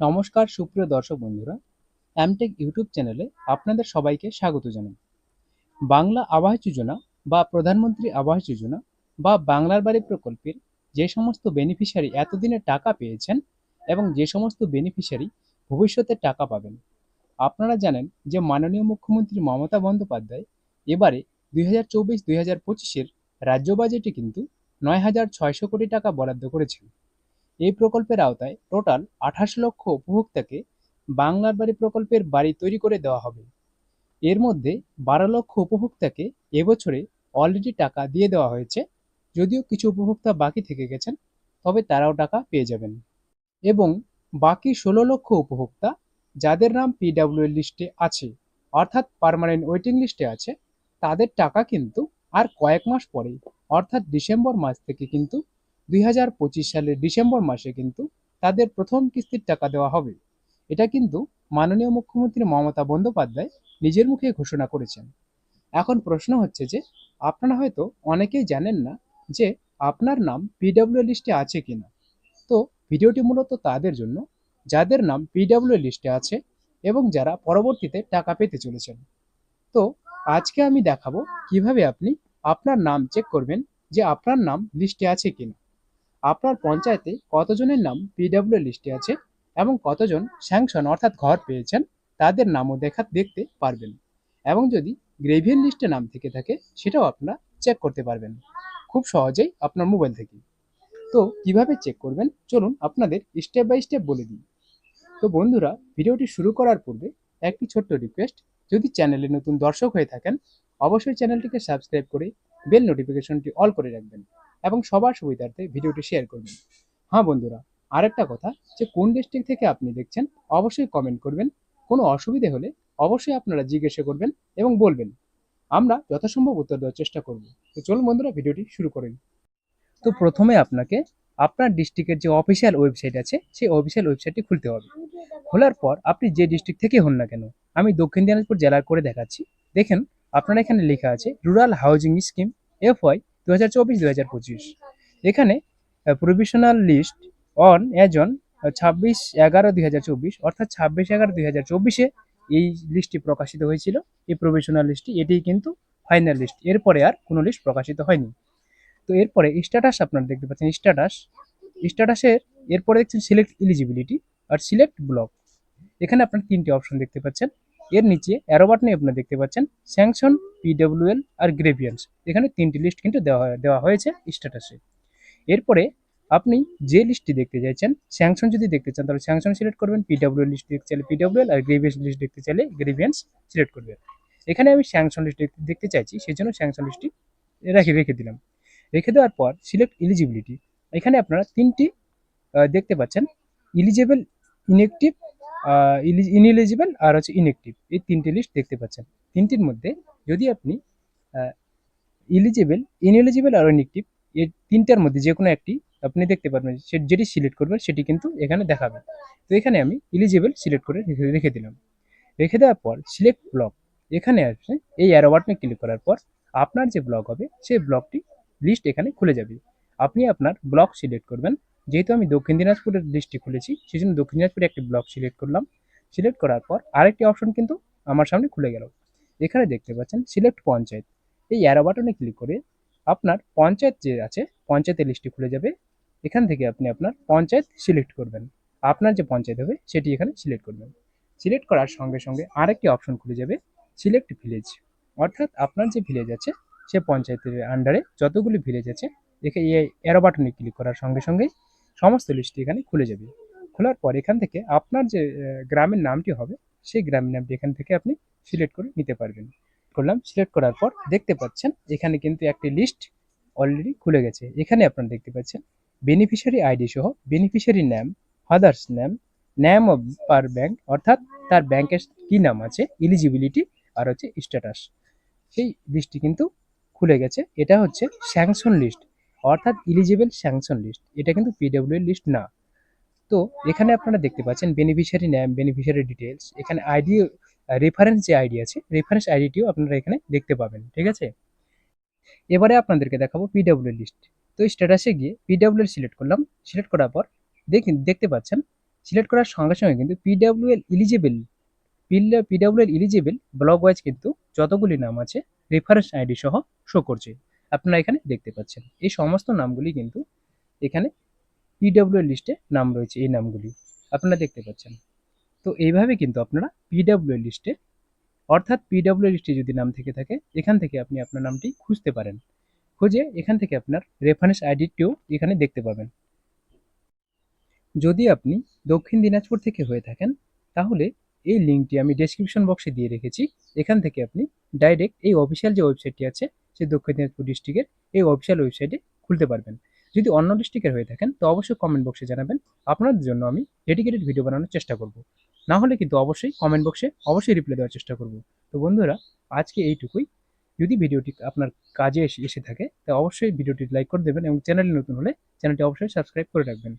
নমস্কার, সুপ্রিয় দর্শক বন্ধুরা অ্যামটেক ইউটিউব চ্যানেলে আপনাদের সবাইকে স্বাগত জানাই। বাংলা আবাস যোজনা বা প্রধানমন্ত্রী আবাস যোজনা বা বাংলার বাড়ি প্রকল্পের যে সমস্ত বেনিফিশিয়ারি এতদিনে টাকা পেয়েছেন এবং যে সমস্ত বেনিফিশিয়ারি ভবিষ্যতে টাকা পাবেন, আপনারা জানেন যে মাননীয় মুখ্যমন্ত্রী মমতা বন্দ্যোপাধ্যায় এবারে দুই হাজার চব্বিশ দুই হাজার পঁচিশের রাজ্য বাজেটে কিন্তু নয় হাজার ছয়শো কোটি টাকা বরাদ্দ করেছেন। এই প্রকল্পের আওতায় টোটাল আঠাশ লক্ষ উপভোক্তাকে বাংলার বাড়ি প্রকল্পের বাড়ি তৈরি করে দেওয়া হবে। এর মধ্যে বারো লক্ষ উপভোক্তাকে এবছরে অলরেডি টাকা দিয়ে দেওয়া হয়েছে। যদিও কিছু উপভোক্তা বাকি থেকে গেছেন, তবে তারাও টাকা পেয়ে যাবেন। এবং বাকি ষোলো লক্ষ উপভোক্তা, যাদের নাম পিডাব্লিউ লিস্টে আছে, অর্থাৎ পার্মানেন্ট ওয়েটিং লিস্টে আছে, তাদের টাকা কিন্তু আর কয়েক মাস পরেই, অর্থাৎ ডিসেম্বর মাস থেকে কিন্তু দুই হাজার পঁচিশ সালের ডিসেম্বর মাসে কিন্তু তাদের প্রথম কিস্তির টাকা দেওয়া হবে। এটা কিন্তু মাননীয় মুখ্যমন্ত্রী মমতা বন্দ্যোপাধ্যায় নিজের মুখে ঘোষণা করেছেন। এখন প্রশ্ন হচ্ছে যে, আপনারা হয়তো অনেকেই জানেন না যে আপনার নাম পিডাব্লিউ লিস্টে আছে কিনা। তো ভিডিওটি মূলত তাদের জন্য, যাদের নাম পিডাব্লিউ লিস্টে আছে এবং যারা পরবর্তীতে টাকা পেতে চলেছেন। তো আজকে আমি দেখাবো কীভাবে আপনি আপনার নাম চেক করবেন যে আপনার নাম লিস্টে আছে কিনা। আপনার পঞ্চায়েতে কতজনের নাম পিডাব্লিউ লিস্টে আছে এবং কতজন স্যাংশন অর্থাৎ ঘর পেয়েছেন, তাদের নামও দেখা দেখতে পারবেন। এবং যদি গ্রেভিয়ার লিস্টে নাম থেকে থাকে, সেটাও আপনারা চেক করতে পারবেন। খুব সহজেই আপনার মোবাইল থেকে। তো কীভাবে চেক করবেন? চলুন আপনাদের স্টেপ বাই স্টেপ বলে দিই। তো বন্ধুরা, ভিডিওটি শুরু করার পূর্বে একটি ছোট্ট রিকোয়েস্ট যদি চ্যানেলে নতুন দর্শক হয়ে থাকেন, অবশ্যই চ্যানেলটিকে সাবস্ক্রাইব করে বেল নোটিফিকেশনটি অল করে রাখবেন। এবং সবার সুবিধার্থে ভিডিওটি শেয়ার করবেন। হ্যাঁ বন্ধুরা, আরেকটা কথা যে কোন ডিস্ট্রিক্ট থেকে আপনি দেখছেন, অবশ্যই কমেন্ট করবেন। কোনো অসুবিধে হলে অবশ্যই আপনারা জিজ্ঞাসা করবেন এবং বলবেন। আমরা যথাসম্ভব উত্তর দেওয়ার চেষ্টা করব। তো চলুন বন্ধুরা, ভিডিওটি শুরু করেন তো প্রথমে আপনাকে আপনার ডিস্ট্রিক্টের যে অফিসিয়াল ওয়েবসাইট আছে, সেই অফিসিয়াল ওয়েবসাইটটি খুলতে হবে। খোলার পর আপনি যে ডিস্ট্রিক্ট থেকে হন না কেন, আমি দক্ষিণ দিনাজপুর জেলার করে দেখাচ্ছি। দেখেন, আপনারা এখানে লেখা আছে rural housing scheme F Y দু হাজার চব্বিশ দু হাজার পঁচিশ। এখানে provisional list on as on ছাব্বিশ এগারো দুই হাজার চব্বিশ, অর্থাৎ ছাব্বিশ এগারো দুই হাজার চব্বিশে এই লিস্টটি প্রকাশিত হয়েছিল। এই প্রভিশনাল লিস্টটি এটিই কিন্তু ফাইনাল লিস্ট এরপরে আর কোনো লিস্ট প্রকাশিত হয়নি। তো এরপরে স্ট্যাটাস আপনারা দেখতে পাচ্ছেন স্ট্যাটাস স্ট্যাটাসের এরপরে দেখছেন সিলেক্ট এলিজিবিলিটি আর সিলেক্ট ব্লক এখানে আপনার তিনটি অপশন দেখতে পাচ্ছেন। এর নিচে অ্যারো বাটনে আপনারা দেখতে পাচ্ছেন স্যাংশন পিডব্লিউএল আর গ্রেভিয়ান্স এখানে তিনটি লিস্ট কিন্তু দেওয়া দেওয়া হয়েছে স্ট্যাটাসে এরপরে আপনি যে লিস্টটি দেখতে চাইছেন স্যাংশন যদি দেখতে চান, তাহলে স্যাংশন সিলেক্ট করবেন পিডব্লিউ লিস্ট দেখতে চাইলে পিডব্লিউএল আর গ্রেভিয়ান্স লিস্ট দেখতে চাইলে গ্রেভিয়ান্স সিলেক্ট করবেন। এখানে আমি স্যাংশন লিস্ট দেখতে চাইছি, সেই জন্য স্যাংশন লিস্টটি রেখে রেখে দিলাম। রেখে দেওয়ার পর সিলেক্ট এলিজিবিলিটি এখানে আপনারা তিনটি দেখতে পাচ্ছেন ইলিজেবল ইনএক্টিভ ইনএলিজিবল আর হচ্ছে ইনএক্টিভ এই তিনটি লিস্ট দেখতে পাচ্ছেন। তিনটির মধ্যে যদি আপনি ইলিজিবল ইনএলিজিবল আর ইনএক্টিভ এই তিনটার মধ্যে যে কোনো একটি আপনি দেখতে পারবেন সে যেটি সিলেক্ট করবেন সেটি কিন্তু এখানে দেখাবে। তো এখানে আমি ইলিজিবল সিলেক্ট করে রেখে- রেখে দিলাম। রেখে দেওয়ার পর সিলেক্ট ব্লক এখানে আসবে এই অ্যারো বাটনে ক্লিক করার পর আপনার যে ব্লক হবে, সেই ব্লকটি লিস্ট এখানে খুলে যাবে। আপনি আপনার ব্লক সিলেক্ট করবেন। যেহেতু আমি দক্ষিণ দিনাজপুরের লিস্টটি খুলেছি সেই জন্য দক্ষিণ দিনাজপুরে একটি ব্লক সিলেক্ট করলাম। সিলেক্ট করার পর আরেকটি অপশন কিন্তু আমার সামনে খুলে গেল। এখানে দেখতে পাচ্ছেন সিলেক্ট পঞ্চায়েত। এই অ্যারো বাটনে ক্লিক করে আপনার পঞ্চায়েত যে আছে, পঞ্চায়েতের লিস্টটি খুলে যাবে। এখান থেকে আপনি আপনার পঞ্চায়েত সিলেক্ট করবেন। আপনার যে পঞ্চায়েত হবে, সেটি এখানে সিলেক্ট করবেন। সিলেক্ট করার সঙ্গে সঙ্গে আরেকটি অপশন খুলে যাবে সিলেক্ট ভিলেজ অর্থাৎ আপনার যে ভিলেজ আছে, সে পঞ্চায়েতের আন্ডারে যতগুলি ভিলেজ আছে দেখে এই অ্যারো বাটনে ক্লিক করার সঙ্গে সঙ্গেই সমস্ত লিস্টটি এখানে খুলে যাবে। খোলার পর এখান থেকে আপনার যে গ্রামের নামটি হবে সেই গ্রামের নামটি এখান থেকে আপনি সিলেক্ট করে নিতে পারবেন। করলাম, সিলেক্ট করার পর দেখতে পাচ্ছেন এখানে কিন্তু একটি লিস্ট অলরেডি খুলে গেছে। এখানে আপনারা দেখতে পাচ্ছেন বেনিফিশিয়ারি আইডি সহ বেনিফিশিয়ারি নাম ফাদার্স নাম নেম অফ পার ব্যাংক অর্থাৎ তার ব্যাংকের কি নাম আছে এলিজিবিলিটি আর হচ্ছে স্ট্যাটাস সেই লিস্টটি কিন্তু খুলে গেছে। এটা হচ্ছে স্যাংশন লিস্ট অর্থাৎ ইলিজিবল স্যাংশন লিস্ট এটা কিন্তু পিডব্লিউ লিস্ট না। তো এখানে আপনারা দেখতে পাচ্ছেন বেনিফিশিয়ারি নেম বেনিফিশিয়ারি ডিটেলস এখানে আইডি রেফারেন্স যে আইডি আছে রেফারেন্স আইডিটিও আপনারা এখানে দেখতে পাবেন, ঠিক আছে? এবারে আপনাদেরকে দেখাবো পিডাব্লিউ লিস্ট তো স্ট্যাটাসে গিয়ে পিডব্লিউ সিলেক্ট করলাম সিলেক্ট করার পর দেখুন দেখতে পাচ্ছেন সিলেক্ট করার সঙ্গে সঙ্গে কিন্তু PWL eligible PWL eligible block wise কিন্তু যতগুলি নাম আছে রেফারেন্স আইডি সহ শো করছে। আপনারা এখানে দেখতে পাচ্ছেন। এই সমস্ত নামগুলি কিন্তু এখানে পিডাব্লিউএল লিস্টে নাম রয়েছে এই নামগুলি। আপনারা দেখতে পাচ্ছেন। তো এইভাবে কিন্তু আপনারা পিডাব্লিউএল লিস্টে অর্থাৎ পিডাব্লিউ লিস্টে যদি নাম থেকে থাকে, এখান থেকে আপনি আপনার নামটি খুঁজতে পারেন। খুঁজে এখান থেকে আপনার রেফারেন্স আইডিটিও এখানে দেখতে পাবেন। যদি আপনি দক্ষিণ দিনাজপুর থেকে হয়ে থাকেন, তাহলে এই লিঙ্কটি আমি ডেসক্রিপশন বক্সে দিয়ে রেখেছি। এখান থেকে আপনি ডাইরেক্ট এই অফিসিয়াল যে ওয়েবসাইটটি আছে সেই দক্ষিণ দিনাজপুর ডিস্ট্রিক্টের এই অফিসিয়াল ওয়েবসাইটে খুলতে পারবেন। যদি অন্য ডিস্ট্রিক্টের হয়ে থাকেন, তো অবশ্যই কমেন্ট বক্সে জানাবেন। আপনাদের জন্য আমি ডেডিকেটেড ভিডিও বানানোর চেষ্টা করব। না হলে কিন্তু অবশ্যই কমেন্ট বক্সে অবশ্যই রিপ্লাই দেওয়ার চেষ্টা করব। তো বন্ধুরা, আজকে এইটুকুই। যদি ভিডিওটি আপনার কাজে এসে এসে থাকে, তা অবশ্যই ভিডিওটি লাইক করে দেবেন এবং চ্যানেলে নতুন হলে চ্যানেলটি অবশ্যই সাবস্ক্রাইব করে রাখবেন।